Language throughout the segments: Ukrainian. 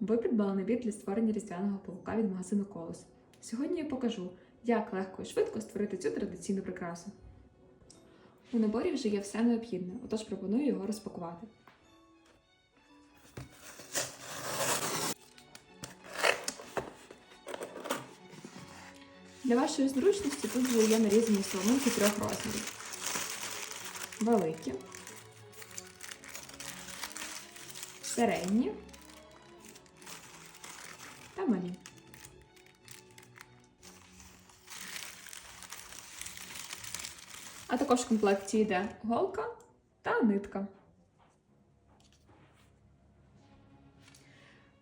Ви придбали набір для створення різдвяного павука від магазину Колос. Сьогодні я покажу, як легко і швидко створити цю традиційну прикрасу. У наборі вже є все необхідне, отож пропоную його розпакувати. Для вашої зручності тут вже є нарізані соломинки трьох розмірів. Великі, середні та малі. А також в комплекті йде голка та нитка.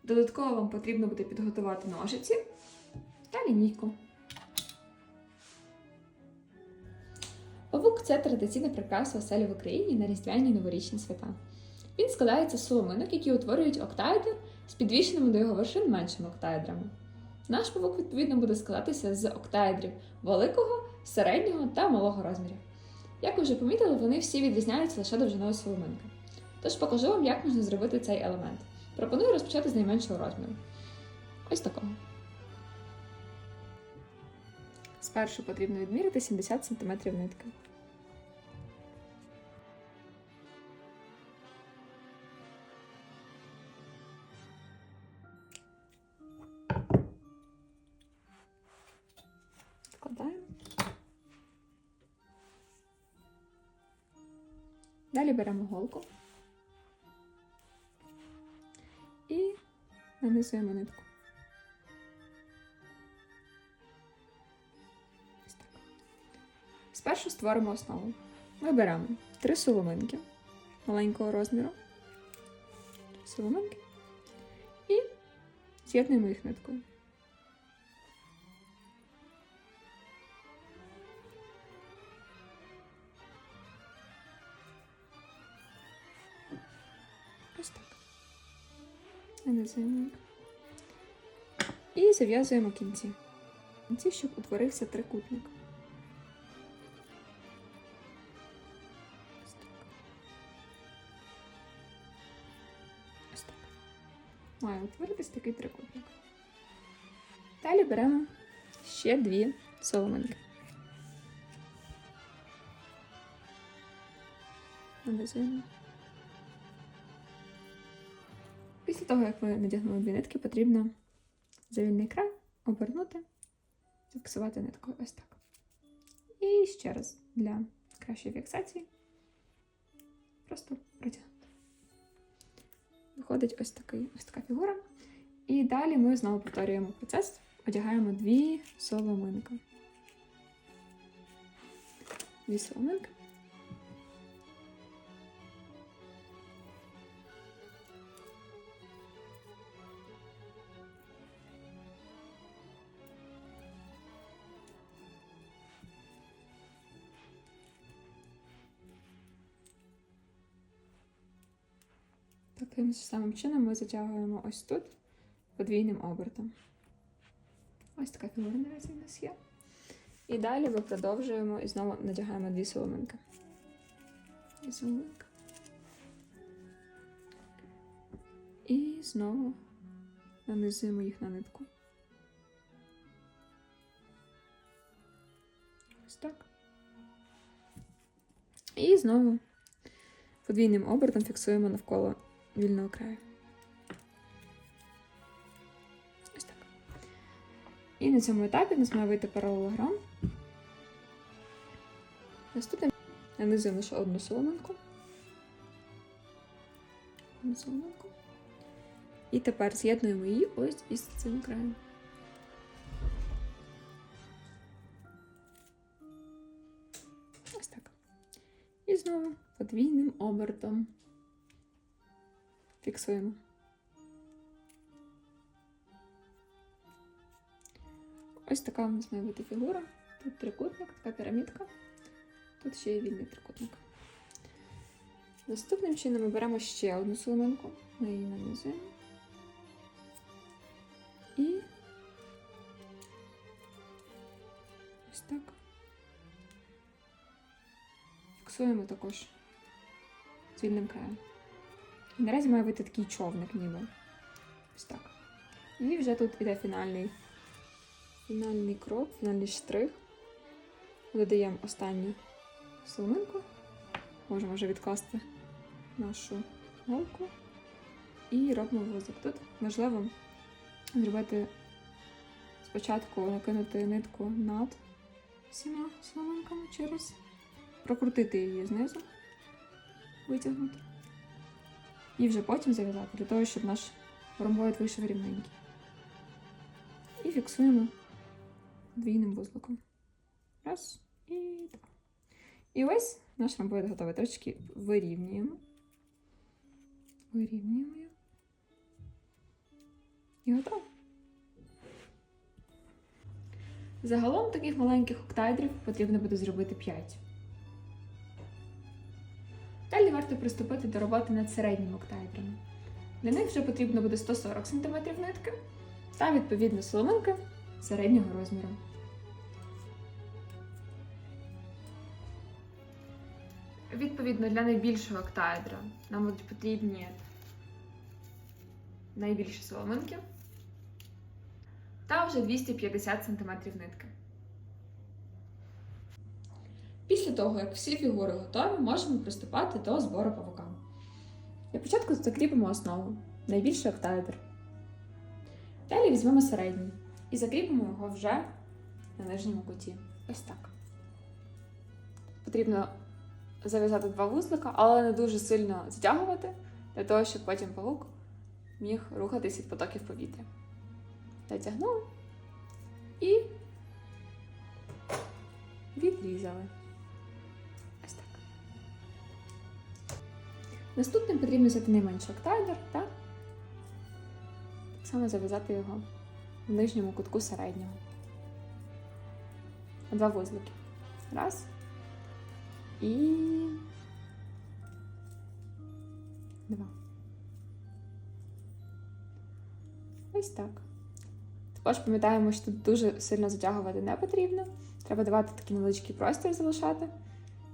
Додатково вам потрібно буде підготувати ножиці та лінійку. Павук це традиційна прикраса оселі в Україні на різдвяні новорічні свята. Він складається з соломинок, які утворюють октаедр з підвішеними до його вершин меншими октаедрами. Наш павук, відповідно, буде складатися з октаедрів великого, середнього та малого розмірів. Як ви вже помітили, вони всі відрізняються лише довжиною соломинки. Тож покажу вам, як можна зробити цей елемент. Пропоную розпочати з найменшого розміру. Ось такого. Спершу потрібно відміряти 70 см нитки. Далі беремо голку і нанизуємо нитку. Ось так. Спершу створимо основу. Ми беремо три соломинки маленького розміру, соломинки і з'єднуємо їх ниткою. Нанизуємо. І зав'язуємо кінці. Кінці, щоб утворився трикутник. Ось так. Ось так. Має утворитись такий трикутник. Далі беремо ще дві соломинки. Нанизуємо. Того, як ви надягнули дві нитки, потрібно завільний край обернути, фіксувати ниткою ось так. І ще раз для кращої фіксації просто протягнути. Виходить ось, такий, ось така фігура. І далі ми знову повторюємо процес, одягаємо дві соломинки. Дві соломинки. Таким самим чином ми затягуємо ось тут подвійним обертом. Ось така фігура наразі у нас є. І далі ми продовжуємо і знову надягаємо дві соломинки. Дві соломинки. І знову нанизуємо їх на нитку. Ось так. І знову подвійним обертом фіксуємо навколо вільного краю. Ось так. І на цьому етапі у нас має вийти паралелограм. Наступним нанизуємо лише одну соломинку. Одну соломинку. І тепер з'єднуємо її ось із цим краєм. Ось так. І знову подвійним обертом фіксуємо. Ось така у нас має бути фігура. Тут трикутник, така пірамідка. Тут ще є вільний трикутник. Наступним чином ми беремо ще одну соломинку, ми її нанизуємо. І ось так. Фіксуємо також з вільним краєм. Наразі має бути такий човник ніби. Ось так. І вже тут іде фінальний, фінальний крок, фінальний штрих. Додаємо останню соломинку. Можемо вже відкласти нашу голку. І робимо вузик. Тут важливо зробити спочатку накинути нитку над всіма соломинками через прокрутити її знизу, витягнути. І вже потім зав'язати, для того, щоб наш ромбоїд вийшов рівненький. І фіксуємо двійним вузликом. Раз і два. І ось наш ромбоїд готовий. Трошки вирівнюємо. Вирівнюємо. його. І готово. Загалом таких маленьких октайдрів потрібно буде зробити 5. Далі варто приступити до роботи над середніми октайдрами. Для них вже потрібно буде 140 см нитки та відповідно соломинки середнього розміру. Відповідно, для найбільшого октаедра нам будуть потрібні найбільші соломинки та вже 250 см нитки. Після того, як всі фігури готові, можемо приступати до збору павука. Для початку закріпимо основу найбільший октаедр. Далі візьмемо середній і закріпимо його вже на нижньому куті. Ось так. Потрібно зав'язати два вузлика, але не дуже сильно затягувати, для того, щоб потім павук міг рухатись від потоків повітря. Затягнули і відрізали. Наступним потрібно взяти найменший октайдер та так само зав'язати його в нижньому кутку середнього. Два вузлики. Раз. І два. Ось так. Також пам'ятаємо, що тут дуже сильно затягувати не потрібно. Треба давати такий невеличкий простір залишати,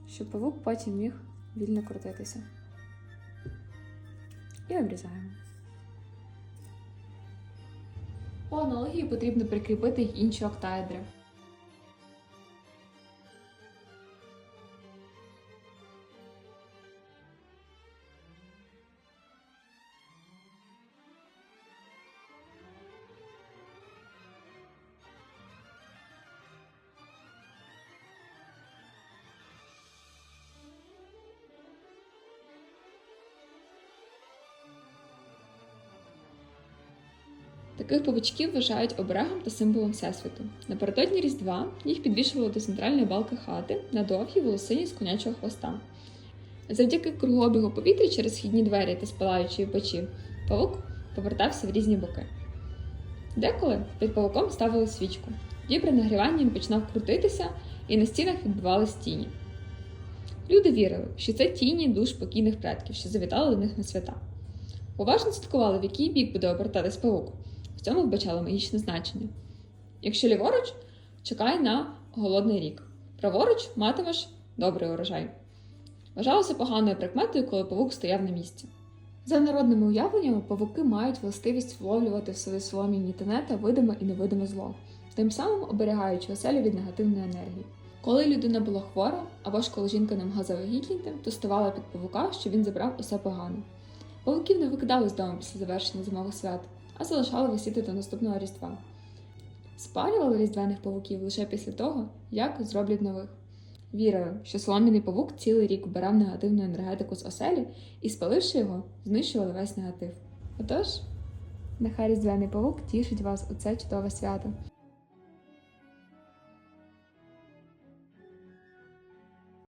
щоб павук потім міг вільно крутитися. І обрізаємо. По аналогії потрібно прикріпити інші октаедри. Таких павучків вважають оберегом та символом Всесвіту. Напередодні Різдва їх підвішували до центральної балки хати на довгій волосині з конячого хвоста. Завдяки кругообігу повітря через східні двері та спалаючої печі павук повертався в різні боки. Деколи під павуком ставили свічку. Тоді при нагріванні він починав крутитися, і на стінах відбувались тіні. Люди вірили, що це тіні душ покійних предків, що завітали до них на свята. Уважно слідкували, в який бік буде обертатись павук. Цьому вбачали магічне значення. Якщо ліворуч, чекай на голодний рік. Праворуч матимеш добрий урожай. Вважалося поганою прикметою, коли павук стояв на місці. За народними уявленнями, павуки мають властивість вловлювати в свої солом'яні тенета видиме і невидиме зло, тим самим оберігаючи оселю від негативної енергії. Коли людина була хвора, або ж коли жінка не могла завагітніти, то ставала під павука, що він забрав усе погане. Павуків не викидали з дому після завершення зимових свят, а залишали висіти до наступного різдва. Спалювали різдвяних павуків лише після того, як зроблять нових. Вірили, що солом'яний павук цілий рік вбирав негативну енергетику з оселі і, спаливши його, знищували весь негатив. Отож, нехай різдвяний павук тішить вас у це чудове свято.